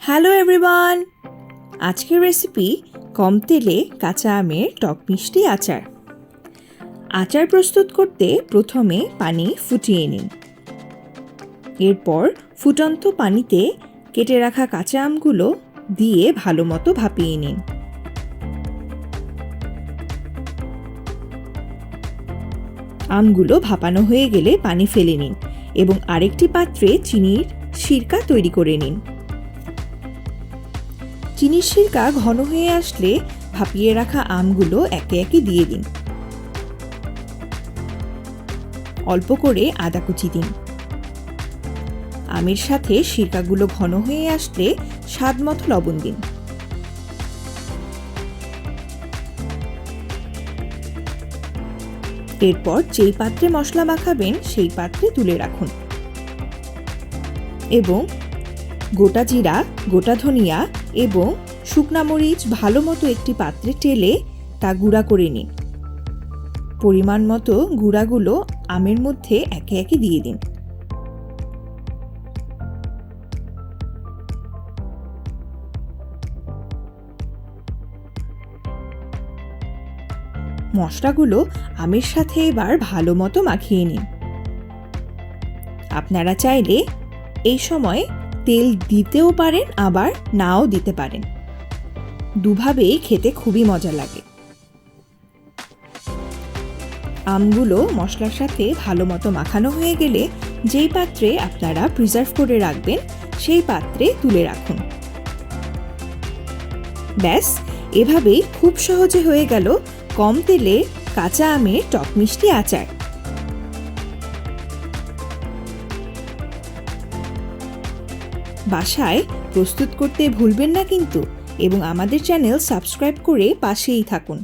Hello everyone আজকের recipe কম তেলে কাঁচা আমের টক মিষ্টি আচার। আচার প্রস্তুত করতে প্রথমে পানি ফুটিয়ে নিন। এরপর ফুটন্ত পানিতে কেটে রাখা কাঁচা আমগুলো দিয়ে ভালো মতো ভাপিয়ে নিন। আমগুলো ভাপানো হয়ে গেলে পানি ফেলে নিন এবং আরেকটি পাত্রে চিনির সিরকা তৈরি করে নিন। চিনির সিরকা ঘন হয়ে আসলে ভাপিয়ে রাখা আমগুলো একে একে দিয়ে দিন। অল্প করে আদা কুচি দিন। আমের সাথে সিরকাগুলো ঘন হয়ে আসলে স্বাদ মতো লবণ দিন। এরপর যেই পাত্রে মশলা মাখাবেন, সেই পাত্রে তুলে রাখুন। এবং গোটা জিরা, গোটা ধনিয়া এবং শুকনা মরিচ ভালো মতো একটি পাত্রে টেলে তা গুঁড়া করে নিন। পরিমাণ মতো গুঁড়াগুলো আমের মধ্যে একে একে দিয়ে দিন। মশলাগুলো আমের সাথে এবার ভালো মতো মাখিয়ে নিন। আপনারা চাইলে এই সময় তেল দিতেও পারেন, আবার নাও দিতে পারেন। দুভাবেই খেতে খুবই মজা লাগে। আমগুলো মশলার সাথে ভালো মতো মাখানো হয়ে গেলে যেই পাত্রে আপনারা প্রিজার্ভ করে রাখবেন, সেই পাত্রে তুলে রাখুন। ব্যাস, এভাবেই খুব সহজে হয়ে গেল কম তেলে কাঁচা আমের টক মিষ্টি আচার। বাসায় প্রস্তুত করতে ভুলবেন না কিন্তু এবং আমাদের চ্যানেল সাবস্ক্রাইব করে পাশেই থাকুন।